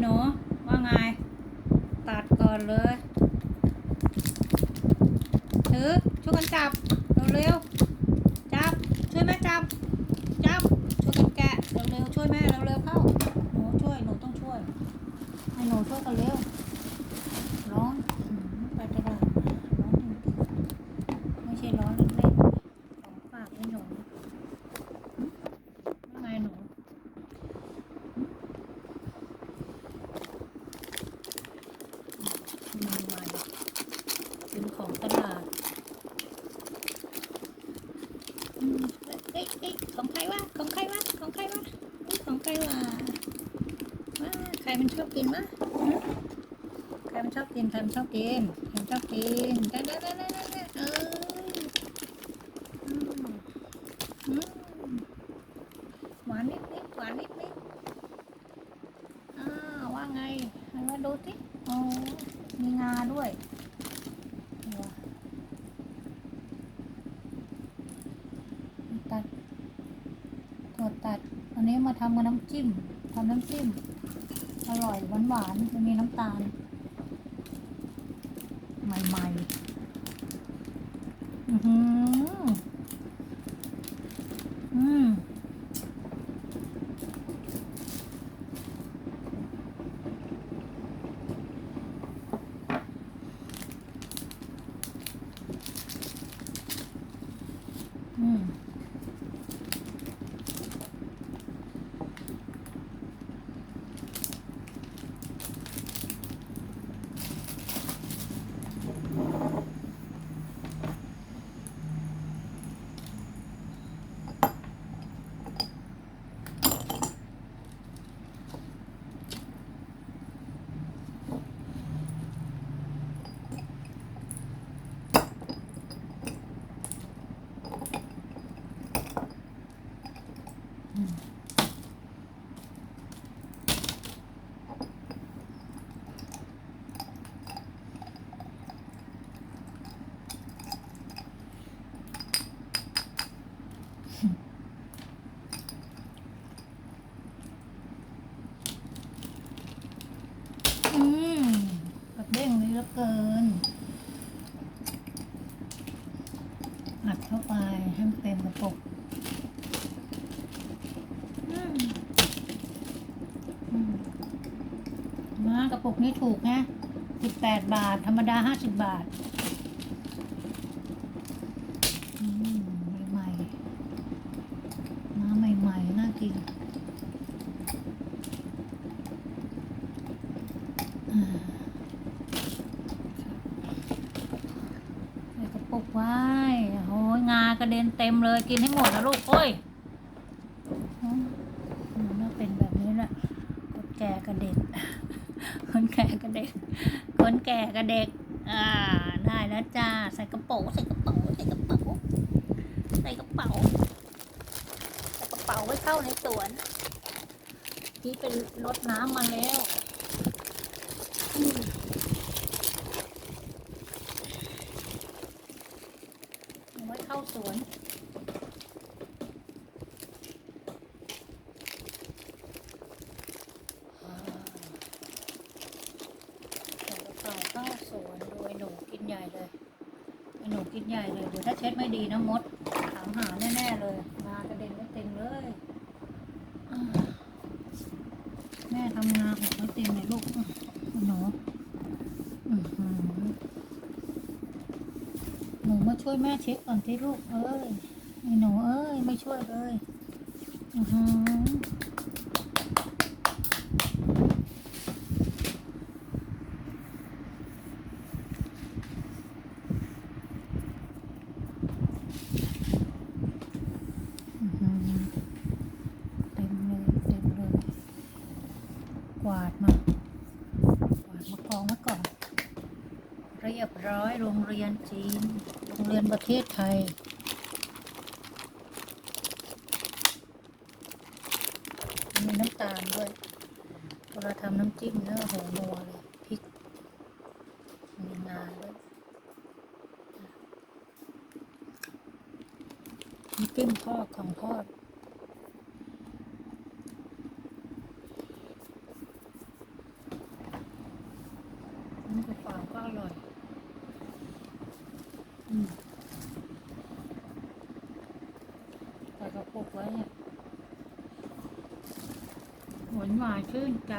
หนูว่าไง ตัดก่อนเลยถือช่วยกันจับเร็วๆจับ ช่วยแม่จับ จับ ช่วยกันแกะเร็วๆช่วยแม่เร็วๆเข้า หนูช่วย หนูต้องช่วย ให้หนูช่วยกันเร็ว ร้อนหืมไปตลาดมาร้อนจริงๆไม่ใช่ร้อนเล่นๆของฝากให้หนูหึว่าไงหนูหึใหม่ๆเป็นของตลาดอืม เอ้ยเอ้ยของใครวะ ของใครวะ ของใครวะเอ้ยของใครวะว่าใครมันชอบกินวะหึใครมันชอบกิน ใครมันชอบกิน ใครมันชอบกิน ได้ได้ได้ได้ได้เอออืมอืมหวานนิดนิดหวานนิดนิดอ่าว่าไงไหนมาดูสิโอ้มีงาด้วยว้า ตัดถั่วตัดอันนี้มาทำกับน้ำจิ้มทำน้ำจิ้ม อร่อยหวานหวานๆจะมีน้ำตาล ใหม่ๆ อือหืออืมอืม อืมกับ เด้งเลยเหลือเกินอัดเข้าไปให้มันเต็มกระปุกมอืมมากระปุกนี้ถูกนะสิบแปดบาท ธรรมดาห้าสิบบาท อืมใหม่ๆมาใหม่ๆน่ากินอ่าใส่ กระปุกไว้โอ้ยงากระเด็นเต็มเลยกินให้หมดนะลูกโอ้ยมันเป็นแบบนี้แหละคนแก่กับเด็กคนแก่กับเด็กคนแก่กับเด็กอ่าได้แล้วจ้าใส่กระเป๋าใส่กระเป๋าใส่กระเป๋าใส่กระเป๋าใส่กระเป๋าไว้เข้าในสวนที่เป็นรดน้ำมาแล้ว มเอาไว้เข้าสวนอ่าใส่กระเป๋าเข้าสวนโดยหนูกินใหญ่เลยไอ้หนูกินใหญ่เลยเดี๋ยวถ้าเช็ดไม่ดีนะมดถามหาแน่ๆเลย มากระเด็นไม่เต็มเลย แม่ทำงานของไม่เต็มเลยลูกอื้อหนูอื้อหือห นูมาช่วยแม่เช็ดก่อนที่ลูกเอ้ยไอ้หนูเอ้ยไม่ช่วยเลยอือหืออื้อหือเต็มเลยเต็มเลยกวาดมากวาดมากองไว้ก่อน เร้อย โรงเรียนจีน โรงเรียนประเทศไทย มีน้ำตาลด้วยเวลาทำน้ำจิ้มเนื้อโหนัวเลยพริก มีงาด้วยน้ำจิ้มทอดของทอด เปล่าๆก็อร่อย อืมใส่กระปุกไว้เนี่ยหวานหวานชื่นใจ